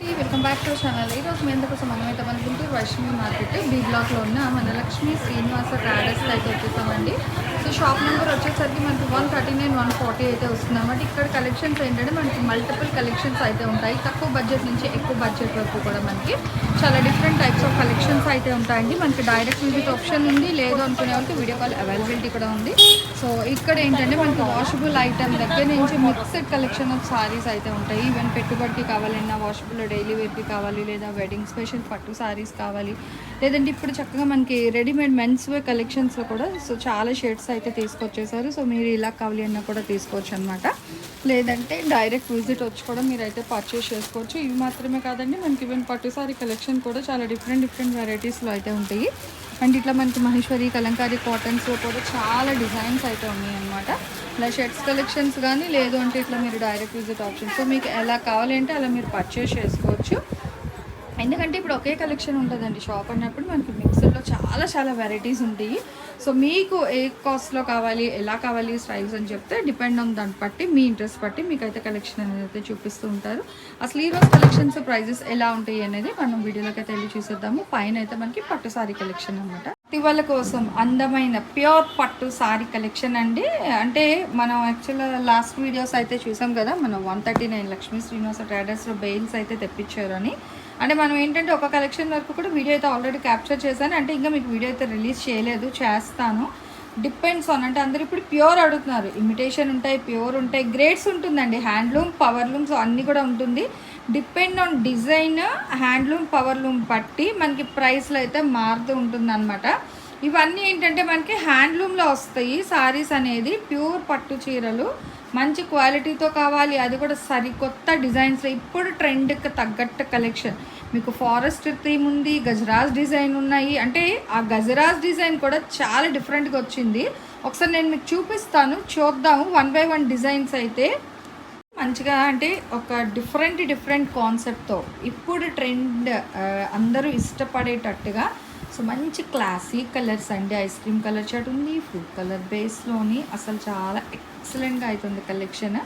Welcome back to channel. ఈరోజు మీ ఎందుకోసం మనమైతే మన గుంటూరు వైష్ణవి మార్కెట్ బీ బ్లాక్లో ఉన్న మనలక్ష్మి శ్రీనివాస ట్రాడర్స్ అయితే వచ్చేసామండి. సో షాప్ నెంబర్ వచ్చేసరికి మనకి one thirty nine one forty అయితే వస్తుందన్నమాట ఇక్కడ కలెక్షన్స్ ఏంటంటే మనకి మల్టిపుల్ కలెక్షన్స్ అయితే ఉంటాయి. తక్కువ బడ్జెట్ నుంచి ఎక్కువ బడ్జెట్ వరకు కూడా మనకి చాలా డిఫరెంట్ టైప్స్ ఆఫ్ కలెక్షన్స్ అయితే ఉంటాయండి. మనకి డైరెక్ట్ విజిట్ ఆప్షన్ ఉంది. లేదు అనుకునే వాళ్ళకి వీడియో కాల్ అవైలబిలిటీ కూడా ఉంది. సో ఇక్కడ ఏంటంటే మనకి వాషబుల్ ఐటమ్ దగ్గర నుంచి మిక్స్డ్ కలెక్షన్ ఆఫ్ సారీస్ అయితే ఉంటాయి. ఈవెన్ పెట్టుబడికి కావాలన్నా వాషబుల్ డైలీ వేర్కి కావాలి లేదా వెడ్డింగ్ స్పెషల్ పట్టు సారీస్ కావాలి. లేదంటే ఇప్పుడు చక్కగా మనకి రెడీమేడ్ మెన్స్ వేర్ కలెక్షన్స్లో కూడా సో చాలా షేడ్స్ అయితే తీసుకొచ్చేసారు. సో మీరు ఇలా కావాలి అన్నా కూడా తీసుకోవచ్చు అనమాట లేదంటే డైరెక్ట్ విజిట్ వచ్చి కూడా మీరు అయితే పర్చేస్ చేసుకోవచ్చు. ఇవి మాత్రమే కాదండి మనకి ఈవెన్ పట్టు సారీ కలెక్షన్ కూడా చాలా డిఫరెంట్ డిఫరెంట్ వెరైటీస్లో అయితే ఉంటాయి. అండ్ ఇట్లా మనకి మహేశ్వరి కలంకారీ కాటన్స్లో కూడా చాలా డిజైన్స్ అయితే ఉన్నాయి అనమాట ఇలా షర్ట్స్ కలెక్షన్స్ కానీ లేదు అంటే ఇట్లా మీరు డైరెక్ట్ విజిట్ ఆప్షన్ సో మీకు ఎలా కావాలంటే అలా మీరు పర్చేస్ చేసుకోవచ్చు. ఎందుకంటే ఇప్పుడు ఒకే కలెక్షన్ ఉంటుందండి. షాప్ అన్నప్పుడు మనకి మిక్సర్లో చాలా చాలా వెరైటీస్ ఉంటాయి. సో మీకు ఏ కాస్ట్లో కావాలి ఎలా కావాలి స్టైల్స్ అని చెప్తే డిపెండ్ ఆన్ దాన్ని బట్టి మీ ఇంట్రెస్ట్ బట్టి మీకు అయితే కలెక్షన్ అనేది అయితే చూపిస్తూ ఉంటారు. అసలు ఈరోజు కలెక్షన్స్ ప్రైజెస్ ఎలా ఉంటాయి అనేది మనం వీడియోలోకి అయితే వెళ్ళి చూసేద్దాము. పైన అయితే మనకి పట్టు సారీ కలెక్షన్ అనమాట ఇవాళ కోసం అందమైన ప్యూర్ పట్టు సారీ కలెక్షన్ అండి. అంటే మనం యాక్చువల్గా లాస్ట్ వీడియోస్ అయితే చూసాం కదా మనం one thirty nine Lakshmi Srinivasa ట్రేడర్స్లో bales అయితే తెప్పించారు అని. అంటే మనం ఏంటంటే ఒక కలెక్షన్ వరకు కూడా వీడియో అయితే ఆల్రెడీ క్యాప్చర్ చేశాను. అంటే ఇంకా మీకు వీడియో అయితే రిలీజ్ చేయలేదు చేస్తాను. డిపెండ్స్ ఆన్ అంటే అందరు ఇప్పుడు ప్యూర్ అడుగుతున్నారు. ఇమిటేషన్ ఉంటాయి ప్యూర్ ఉంటాయి గ్రేడ్స్ ఉంటుందండి. హ్యాండ్లూమ్ పవర్లూమ్స్ అన్నీ కూడా ఉంటుంది. Depend on design handloom powerloom బట్టి మనకి ప్రైస్లో అయితే మారుతూ ఉంటుంది అనమాట ఇవన్నీ ఏంటంటే మనకి హ్యాండ్లూమ్లో వస్తాయి. సారీస్ అనేది ప్యూర్ పట్టు చీరలు. మంచి క్వాలిటీతో కావాలి అది కూడా సరికొత్త డిజైన్స్ ఇప్పుడు ట్రెండ్కి తగ్గట్టు కలెక్షన్. మీకు ఫారెస్ట్ థీమ్ ఉంది గజరాజ్ డిజైన్ ఉన్నాయి. అంటే ఆ గజరాజ్ డిజైన్ కూడా చాలా డిఫరెంట్గా వచ్చింది. ఒకసారి నేను మీకు చూపిస్తాను చూద్దాము. వన్ బై వన్ డిజైన్స్ అయితే మంచిగా అంటే ఒక డిఫరెంట్ డిఫరెంట్ కాన్సెప్ట్తో. ఇప్పుడు ట్రెండ్ అందరూ ఇష్టపడేటట్టుగా. సో మంచి క్లాసిక్ కలర్స్ అండి. ఐస్ క్రీమ్ కలర్ షర్ట్ ఉంది ఫుడ్ కలర్ బేస్లోని. అసలు చాలా ఎక్సలెంట్గా అవుతుంది కలెక్షన్.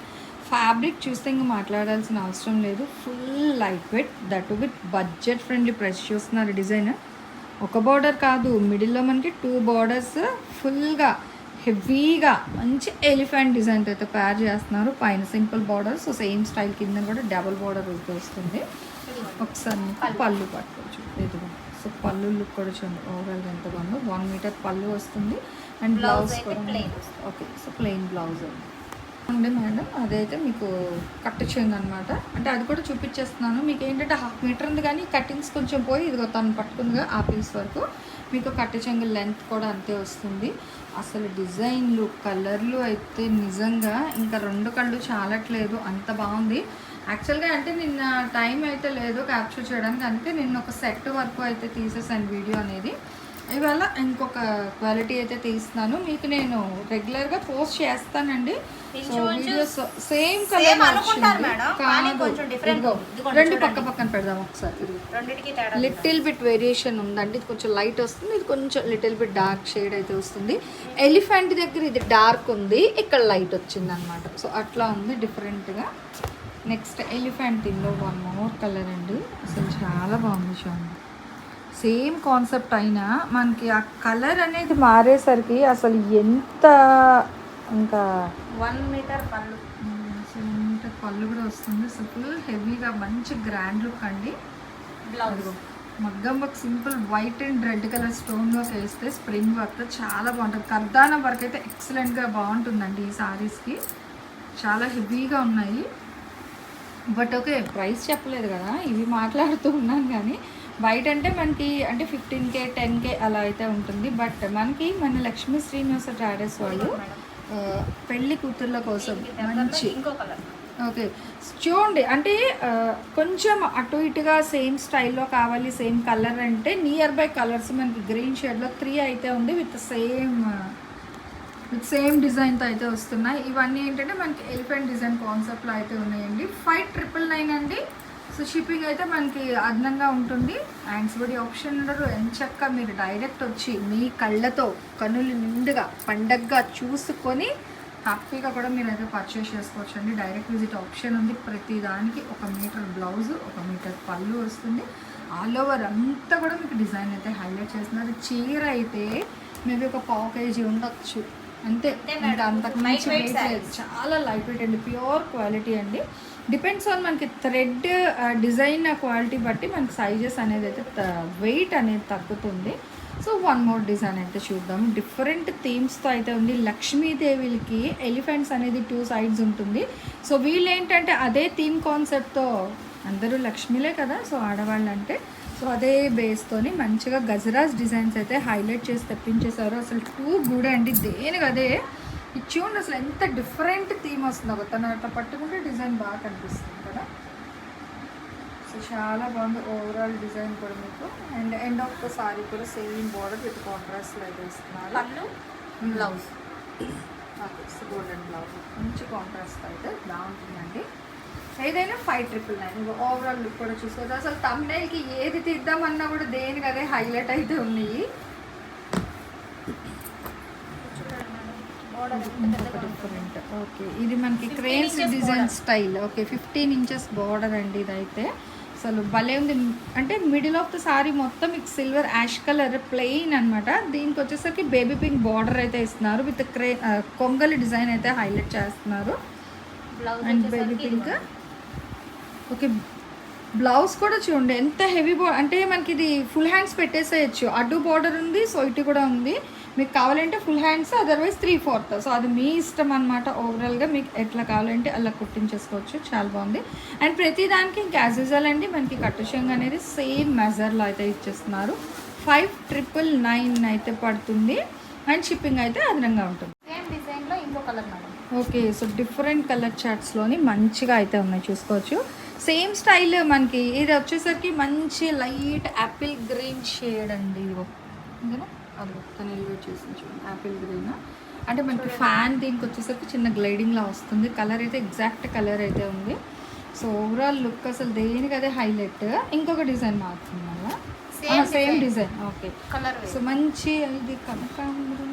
ఫ్యాబ్రిక్ చూస్తే ఇంకా మాట్లాడాల్సిన అవసరం లేదు. Full light weight that with budget friendly price చూస్తున్నారు డిజైన్. ఒక బార్డర్ కాదు మిడిల్లో మనకి టూ బార్డర్స్ ఫుల్గా హెవీగా మంచి ఎలిఫెంట్ డిజైన్ అయితే తయారు చేస్తున్నారు. పైన simple border so same style కింద కూడా డబుల్ బార్డర్ అయితే వస్తుంది. ఒకసారి పళ్ళు పట్టుకోవచ్చు. సో పళ్ళు లుక్ కూడా చూడండి. ఓవరాల్ ఎంత బాగుందో. వన్ మీటర్ పళ్ళు వస్తుంది. అండ్ బ్లౌజ్ కూడా ఓకే సో ప్లెయిన్ బ్లౌజ్ ఉంది మేడం అదైతే మీకు కట్ చేయండి అనమాట అంటే అది కూడా చూపించేస్తున్నాను. మీకు ఏంటంటే హాఫ్ మీటర్ ఉంది కానీ కటింగ్స్ కొంచెం పోయి ఇదిగో తను పట్టుకుందిగా ఆ పీస్ వరకు. మీకు కట్ట చెంగు లెంత్ కూడా అంతే వస్తుంది. అసలు డిజైన్లు కలర్లు అయితే నిజంగా ఇంకా రెండు కళ్ళు చాలట్లేదు. అంత బాగుంది. యాక్చువల్గా అంటే నిన్న టైం అయితే లేదు క్యాప్చర్ చేయడానికి. అందుకే నిన్న ఒక సెట్ వరకు అయితే తీసేసాను వీడియో అనేది. ఇవాళ ఇంకొక క్వాలిటీ అయితే తీస్తున్నాను. మీకు నేను రెగ్యులర్గా పోస్ట్ చేస్తానండి. సో వీడియోస్ సేమ్ కలర్ రెండు పక్క పక్కన పెడదాం ఒకసారి. లిటిల్ బిట్ వేరియేషన్ ఉందండి. ఇది కొంచెం లైట్ వస్తుంది. ఇది కొంచెం లిటిల్ బిట్ డార్క్ షేడ్ అయితే వస్తుంది. ఎలిఫెంట్ దగ్గర ఇది డార్క్ ఉంది. ఇక్కడ లైట్ వచ్చింది అనమాట సో అట్లా ఉంది డిఫరెంట్గా నెక్స్ట్ ఎలిఫెంట్ ఇందులో వన్ మోర్ కలర్ అండి. అసలు చాలా బాగుంది చూడండి. సేమ్ కాన్సెప్ట్ అయినా మనకి ఆ కలర్ అనేది మారేసరికి అసలు ఎంత ఇంకా వన్ మీటర్ పళ్ళు. అసలు ఎంత పళ్ళు కూడా వస్తుంది. అసలు ఫుల్ హెవీగా మంచి గ్రాండ్ లుక్ అండి. బ్లౌజ్ మగ్గం work simple white and red colour stone work వేస్తే స్ప్రింగ్ వర్క్ చాలా బాగుంటుంది. కర్దాన వర్క్ అయితే ఎక్సలెంట్గా బాగుంటుందండి ఈ సారీస్కి చాలా హెవీగా ఉన్నాయి. బట్ ఓకే ప్రైస్ చెప్పలేదు కదా ఇవి మాట్లాడుతూ ఉన్నాను కానీ బయట అంటే మనకి అంటే ఫిఫ్టీన్ కే టెన్ కే అలా అయితే ఉంటుంది. బట్ మనకి మన లక్ష్మీ శ్రీనివాస ట్రాడర్స్ వాళ్ళు పెళ్ళి కూతుర్ల కోసం మంచి ఓకే చూడండి అంటే కొంచెం అటు ఇటుగా సేమ్ స్టైల్లో కావాలి సేమ్ కలర్ అంటే నియర్ బై కలర్స్ మనకి గ్రీన్ షేడ్లో త్రీ అయితే ఉంది విత్ సేమ్ విత్ సేమ్ డిజైన్తో అయితే వస్తున్నాయి. ఇవన్నీ ఏంటంటే మనకి ఎలిఫెంట్ డిజైన్ కాన్సెప్ట్లో అయితే ఉన్నాయండి. ఫైవ్ ట్రిపుల్ నైన్ అండి. సో షిప్పింగ్ అయితే మనకి అదనంగా ఉంటుంది. థ్యాంక్స్ బడి ఆప్షన్ ఉండరు ఎంచక్క మీరు డైరెక్ట్ వచ్చి మీ కళ్ళతో కనులు నిండుగా పండగగా చూసుకొని హ్యాపీగా కూడా మీరు అయితే పర్చేస్ చేసుకోవచ్చు అండి డైరెక్ట్ విజిట్ ఆప్షన్ ఉంది. ప్రతి దానికి ఒక మీటర్ బ్లౌజ్ ఒక మీటర్ పళ్ళు వస్తుంది. ఆల్ ఓవర్ అంతా కూడా మీకు డిజైన్ అయితే హైలైట్ చేస్తున్నారు. చీర అయితే మేబీ ఒక పావు కేజీ ఉండొచ్చు. అంతే. ఇంకా అంతకు మించి weight లేదు. చాలా లైట్ వెయిట్ అండి. ప్యూర్ క్వాలిటీ అండి. డిపెండ్స్ ఆన్ మనకి థ్రెడ్ డిజైన్ క్వాలిటీ బట్టి మనకి సైజెస్ అనేది అయితే వెయిట్ అనేది తగ్గుతుంది. సో వన్ మోర్ డిజైన్ అయితే చూద్దాం. డిఫరెంట్ థీమ్స్తో అయితే ఉంది. లక్ష్మీదేవిలకి ఎలిఫెంట్స్ అనేది టూ సైడ్స్ ఉంటుంది. సో వీళ్ళు ఏంటంటే అదే థీమ్ కాన్సెప్ట్తో అందరూ లక్ష్మీలే కదా. సో ఆడవాళ్ళు అంటే సో అదే బేస్తోని మంచిగా గజరాజ్ డిజైన్స్ అయితే హైలైట్ చేసి తెప్పించేశారు. అసలు టూ గుడ్ అండి. దేనికి అదే? ఇది చూడండి అసలు ఎంత డిఫరెంట్ థీమ్ వస్తుందో ఒక తను అట్లా పట్టుకుంటే డిజైన్ బాగా కనిపిస్తుంది కదా. సో చాలా బాగుంది ఓవరాల్ డిజైన్ కూడా మీకు. And end of the sari కూడా సేమ్ బార్డర్ విత్ కాంట్రాస్ట్ అయితే ఇస్తున్నారు. పళ్ళు బ్లౌజ్ గోల్డెన్ బ్లౌజ్ మంచి కాంట్రాస్ట్ అయితే బాగుంటుందండి. ఏదైనా five triple nine overall look కూడా చూసుకోవచ్చు. అసలు తమ్నైల్కి ఏది తీద్దామన్నా కూడా దేనికి అదే హైలైట్ అయితే ఉన్నాయి. డిఫరెంట్ ఓకే ఇది మనకి cranes design style okay fifteen inches border అండి ఇదైతే. అసలు భలే ఉంది. అంటే మిడిల్ ఆఫ్ ద సారీ మొత్తం మీకు సిల్వర్ యాష్ కలర్ ప్లెయిన్ అనమాట దీనికి వచ్చేసరికి బేబీ పింక్ బార్డర్ అయితే ఇస్తున్నారు. విత్ క్రే కొంగలి డిజైన్ అయితే హైలైట్ చేస్తున్నారు. And baby pink okay blouse కూడా చూడండి ఎంత హెవీ బా అంటే మనకి ఇది ఫుల్ హ్యాండ్స్ పెట్టేసేయచ్చు. అడ్డు బార్డర్ ఉంది సో ఇటు కూడా ఉంది. మీకు కావాలంటే full hands otherwise three fourth so అది మీ ఇష్టం అనమాట ఓవరాల్గా మీకు ఎట్లా కావాలంటే అలా కుట్టించేసుకోవచ్చు. చాలా బాగుంది. అండ్ ప్రతి దానికి ఇంకా యాజ్ యూజువల్ అండి మనకి కట్టుషంగ్ అనేది సేమ్ మెజర్లో అయితే ఇచ్చేస్తున్నారు. ఫైవ్ ట్రిపుల్ నైన్ అయితే పడుతుంది. అండ్ షిప్పింగ్ అయితే అదనంగా ఉంటుంది. సేమ్ డిజైన్లో ఇంకో colour madam okay so different colour చార్ట్స్లోని మంచిగా అయితే ఉన్నాయి. చూసుకోవచ్చు. సేమ్ స్టైల్ మనకి. ఇది వచ్చేసరికి మంచి లైట్ యాపిల్ గ్రీన్ షేడ్ అండి ఇదిగో ఇంకనా అది తను ఎలివేట్ చేసి చూడండి. Apple green? అంటే మనకి ఫ్యాన్ దీనికి వచ్చేసరికి చిన్న గ్లైడింగ్ లా వస్తుంది. కలర్ అయితే ఎగ్జాక్ట్ కలర్ అయితే ఉంది. సో ఓవరాల్ లుక్ అసలు దేనికి అదే హైలైట్. ఇంకొక డిజైన్ మారుతుంది మళ్ళీ same. Design. Okay. Colour so మంచి ఇది కనకాంబరం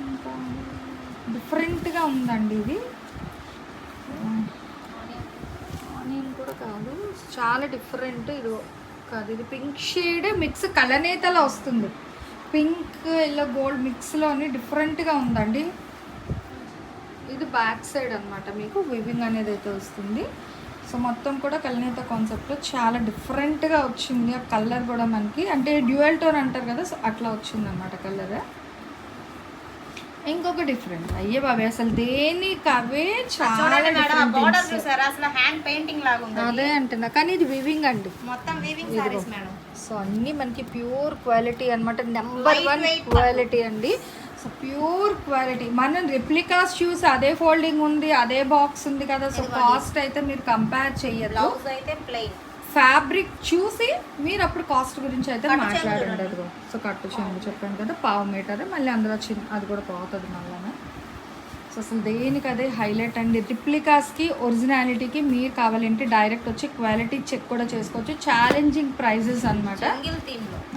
డిఫరెంట్గా ఉందండి ఇది. కూడా కాదు. చాలా డిఫరెంట్ ఇది. కాదు ఇది పింక్ షేడ్ మిక్స్ కలనేతలా వస్తుంది. పింక్ ఇలా గోల్డ్ మిక్స్లోని డిఫరెంట్గా ఉందండి. ఇది బ్యాక్ సైడ్ అనమాట మీకు వివింగ్ అనేది అయితే వస్తుంది. సో మొత్తం కూడా కలనేత కాన్సెప్ట్లో చాలా డిఫరెంట్గా వచ్చింది. ఆ కలర్ కూడా మనకి అంటే డ్యూయల్ టోన్ అంటారు కదా సో అట్లా వచ్చిందనమాట కలర్ ఇంకొక డిఫరెంట్ అయ్యే బాబాయ్ అసలు దేనికి అవే చాలా బోర్డర్. చూసారా? అసలు హ్యాండ్ పెయింటింగ్ లాగా ఉంది అదే అంటున్నా. కానీ ఇది వివింగ్ అండి. మొత్తం వీవింగ్ సారీస్ మేడం. సో అన్నీ మనకి ప్యూర్ క్వాలిటీ అనమాట నెంబర్ వన్ క్వాలిటీ అండి. సో ప్యూర్ క్వాలిటీ మనం రిప్లికాస్ చూసి అదే ఫోల్డింగ్ ఉంది అదే బాక్స్ ఉంది కదా. సో కాస్ట్ అయితే మీరు కంపేర్ బ్లౌజ్ అయితే ప్లెయిన్ ఫ్యాబ్రిక్ చూసి మీరు అప్పుడు కాస్ట్ గురించి అయితే మాట్లాడండి. అదిగో. సో కట్టు చెంగు చెప్పాను కదా పావు మీటర్ మళ్ళీ అందులో చిన్న అది కూడా పోతుంది మళ్ళీ సో అసలు దేనికి అదే హైలైట్ అండి. రిప్లికాస్కి ఒరిజినాలిటీకి మీరు కావాలంటే డైరెక్ట్ వచ్చి క్వాలిటీ చెక్ కూడా చేసుకోవచ్చు. ఛాలెంజింగ్ ప్రైజెస్లో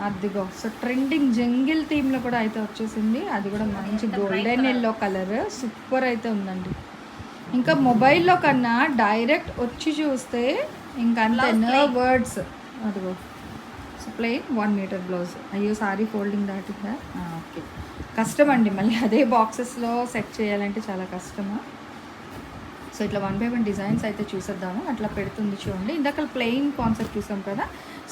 అదిగో. సో ట్రెండింగ్ జంగిల్ థీమ్లో కూడా అయితే వచ్చేసింది. అది కూడా మంచి గోల్డెన్ ఎల్లో కలర్. సూపర్ అయితే ఉందండి. ఇంకా మొబైల్లో కన్నా డైరెక్ట్ వచ్చి చూస్తే ఇంకా అంతే నో వర్డ్స్ అదిగో. So plain one metre blouse అయ్యో సారీ ఫోల్డింగ్ దాటిందా ఓకే. కష్టం అండి మళ్ళీ అదే బాక్సెస్లో సెట్ చేయాలంటే చాలా కష్టము? సో ఇట్లా వన్ బై వన్ డిజైన్స్ అయితే చూసేద్దాము. అట్లా పెడుతుంది చూడండి. ఇందాక ప్లెయిన్ కాన్సెప్ట్ చూసాం కదా.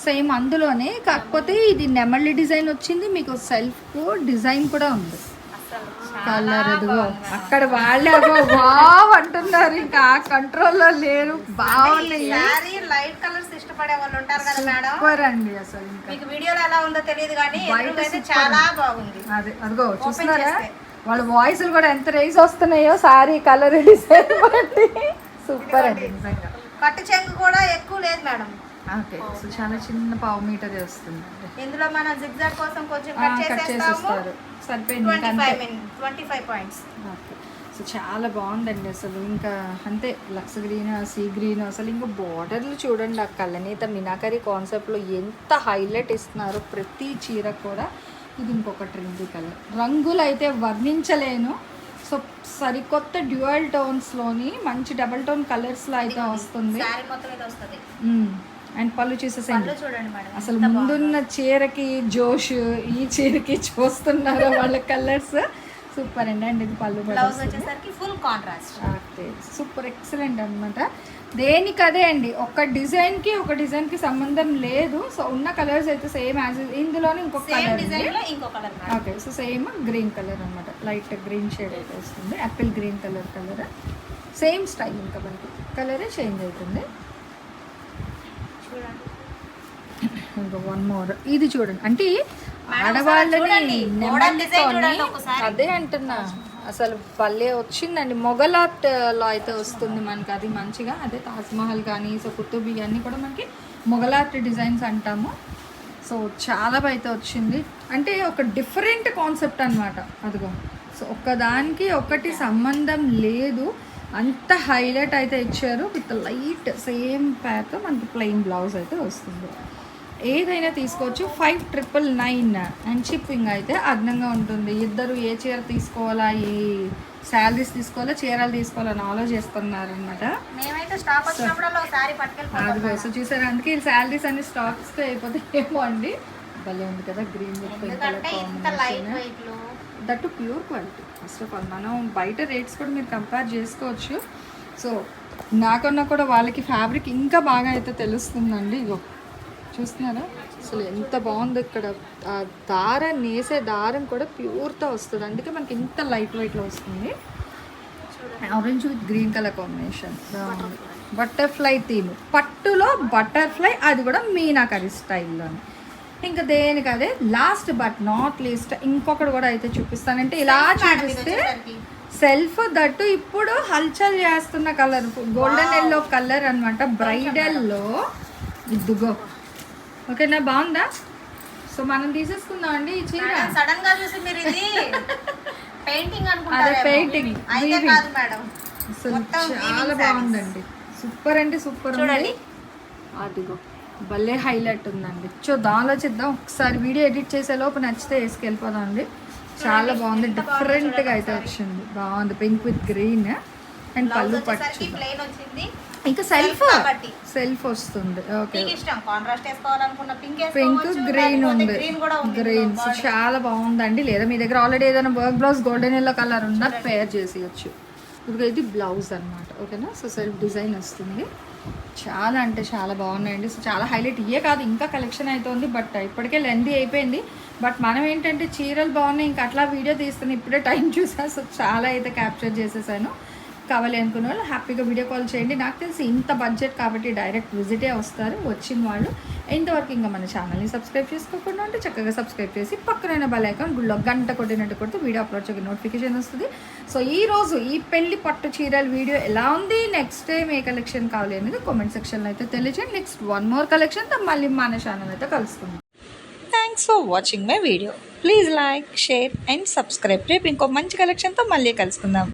సేమ్ అందులోనే కాకపోతే ఇది నెమళ్ళి డిజైన్ వచ్చింది. మీకు సెల్ఫ్ డిజైన్ కూడా ఉంది. కలర్ అదిగో. అక్కడ వాళ్ళే వావ్ అంటున్నారు. ఇంకా కంట్రోల్లో లేరు. బాగున్నాయి లైట్ కలర్స్ ఇష్టపడే వాళ్ళు ఉంటారు కదా మేడం? సూపర్ అండి అసలు ఇంకా. మీకు వీడియోలో ఎలా ఉందో తెలియదు కానీ చాలా బాగుంది. అదే అదిగో చూస్తున్నారా? చేస్తే. వాళ్ళ వాయిస్లు కూడా ఎంత రేస్ వస్తున్నాయో సారీ కలర్ డిజైన్ బట్టి. సూపర్ అండి కట్టు చెంగు కూడా ఎక్కువ లేదు మేడం. ఓకే సో చాలా చిన్న పావు మీటర్ వస్తుంది. ఇందులో మనం జిగ్జాగ్ కోసం కొంచెం ఆ, కట్ చేసేస్తారు. సరిపోయింది. Twenty five points okay so చాలా బాగుందండి అసలు. ఇంకా అంతే. లక్స్ గ్రీన్ సీ గ్రీన్ అసలు ఇంకా బార్డర్లు చూడండి ఆ కళ్ళనీత మినాకరీ కాన్సెప్ట్లో ఎంత హైలైట్ ఇస్తున్నారు ప్రతి చీర కూడా ఇది ఇంకొక ట్రెండీ కలర్ రంగులు అయితే వర్ణించలేను. సో సరికొత్త డ్యూయల్ టోన్స్లోని మంచి డబల్ టోన్ కలర్స్లో అయితే వస్తుంది. మొత్తం వస్తుంది. అండ్ పళ్ళు చూసేసేయండి. అసలు ముందున్న చీరకి జోష్ ఈ చీరకి చూస్తున్నారా వాళ్ళ కలర్స్. సూపర్ అండి. అండ్ ఇది పళ్ళు బ్లౌజ్. వచ్చేసరికి ఫుల్ కాంట్రాస్ట్ సూపర్ ఎక్సలెంట్ అనమాట దేనికి అదే అండి ఒక డిజైన్కి ఒక డిజైన్కి సంబంధం లేదు. సో ఉన్న కలర్స్ అయితే సేమ్ యాజ్ ఇందులోనే ఇంకొక same colour design okay. So same green colour అనమాట లైట్ గ్రీన్ షేడ్ అయితే వస్తుంది. Apple green colour colour. Same style ఇంకా మనకి. కలరే చేంజ్ అవుతుంది. ఇంకా వన్ మోర్ ఇది చూడండి. అంటే ఆడవాళ్ళని. అదే అంటున్నా. అసలు భలే వచ్చిందండి. మొగలాట్లో అయితే వస్తుంది మనకి. అది మంచిగా. అదే తాజ్మహల్ కానీ సో కుతుబీ అన్నీ కూడా మనకి మొగలాట్ డిజైన్స్ అంటాము. సో చాలా అయితే వచ్చింది. అంటే ఒక డిఫరెంట్ కాన్సెప్ట్ అనమాట అదిగో. సో ఒకదానికి ఒకటి సంబంధం లేదు. అంత హైలైట్ అయితే ఇచ్చారు. విత్ లైట్ సేమ్ ప్యాతో మనకి ప్లెయిన్ బ్లౌజ్ అయితే వస్తుంది. ఏదైనా తీసుకోవచ్చు. Five triple nine and shipping అయితే అదనంగా ఉంటుంది. ఇద్దరు ఏ చీర తీసుకోవాలా? ఏ శాలరీస్ తీసుకోవాలా? చీరలు తీసుకోవాలని పట్టుకెళ్ళిపోతాం అది సో చూసారు? అందుకే ఈ శాలరీస్ అన్ని స్టాక్స్ అయిపోతే ఏమో అండి. భలే ఉంది కదా green with that pure quality first of all మనం బయట రేట్స్ కూడా మీరు కంపేర్ చేసుకోవచ్చు. సో నాకన్నా కూడా వాళ్ళకి ఫ్యాబ్రిక్ ఇంకా బాగా అయితే తెలుస్తుందండి. ఇగో చూస్తున్నారా? అసలు ఎంత బాగుంది ఇక్కడ. ఆ దారం నేసే దారం కూడా ప్యూర్తో వస్తుంది. అందుకే మనకి ఇంత లైట్ వెయిట్లో వస్తుంది. Orange with green colour combination butterfly theme పట్టులో బటర్ఫ్లై అది కూడా మీనాకరి స్టైల్లో ఇంకా దేనికి అదే? లాస్ట్ బట్ నాట్ లీస్ట్ ఇంకొకటి కూడా అయితే చూపిస్తానంటే ఇలా చూపిస్తే సెల్ఫ్ దట్టు ఇప్పుడు హల్చల్ చేస్తున్న కలర్ గోల్డెన్ ఎల్లో కలర్ అనమాట బ్రైడల్లో ఇదిగో. ఓకేనా? బాగుందా? సో మనం తీసేసుకుందాం అండి ఈ చీర. సడన్గా చూసి మీరు ఇది పెయింటింగ్ అనుకుంటారు painting, అయితే. కాదు మేడం. అసలు చాలా బాగుందండి. సూపర్ అంటే సూపర్ ఉంది. చూడండి. అదిగో. భలే హైలైట్ ఉందండి. సో దానిలో చేద్దాం. ఒకసారి వీడియో ఎడిట్ చేసే లోపు నచ్చితే వేసుకెళ్ళిపోదాం అండి చాలా బాగుంది. డిఫరెంట్గా అయితే వచ్చింది. బాగుంది. పింక్ విత్ గ్రీన్ అండ్ పళ్ళు పట్టు. ఇంకా సెల్ఫ్. సెల్ఫ్ వస్తుంది. ఓకే. పింక్ గ్రీన్ ఉంది. గ్రీన్ చాలా బాగుందండి. లేదా మీ దగ్గర ఆల్రెడీ ఏదైనా work blouse golden yellow colour ఉన్నా పేర్ చేసేయచ్చు. ఇది బ్లౌజ్ అన్నమాట. ఓకేనా? సో సెల్ఫ్ డిజైన్ వస్తుంది. చాలా అంటే చాలా బాగున్నాయండి. సో చాలా హైలైట్. ఇయే కాదు ఇంకా కలెక్షన్ అయితే ఉంది బట్ ఇప్పటికే లెందీ అయిపోయింది. బట్ మనం ఏంటంటే చీరలు బాగున్నాయి ఇంకా అట్లా వీడియో తీస్తాను ఇప్పుడే టైం చూసా. సో చాలా అయితే క్యాప్చర్ చేసేసాను. కావాలి అనుకున్న వాళ్ళు హ్యాపీగా వీడియో కాల్ చేయండి. నాకు తెలిసి ఇంత బడ్జెట్ కాబట్టి డైరెక్ట్ విజిటే వస్తారు. వచ్చిన వాళ్ళు ఇంతవరకు ఇంకా మన ఛానల్ని సబ్స్క్రైబ్ చేసుకోకుండా ఉంటే చక్కగా సబ్స్క్రైబ్ చేసి పక్కనైన బెల్ ఐకాన్ గుళ్ళో గంట కొట్టినట్టు కొడితే వీడియో అప్లోడ్ చేయక నోటిఫికేషన్ వస్తుంది. సో ఈ రోజు ఈ పెళ్ళి పట్టు చీరల వీడియో ఎలా ఉంది? నెక్స్ట్ టైం ఏ కలెక్షన్ కావాలి అనేది కామెంట్ సెక్షన్లో అయితే తెలియజేయండి. నెక్స్ట్ వన్ మోర్ కలెక్షన్తో మళ్ళీ మన ఛానల్ అయితే కలుసుకుందాం. Thanks for watching my video please like share and subscribe రేపు ఇంకో మంచి కలెక్షన్తో మళ్ళీ కలుసుకుందాం.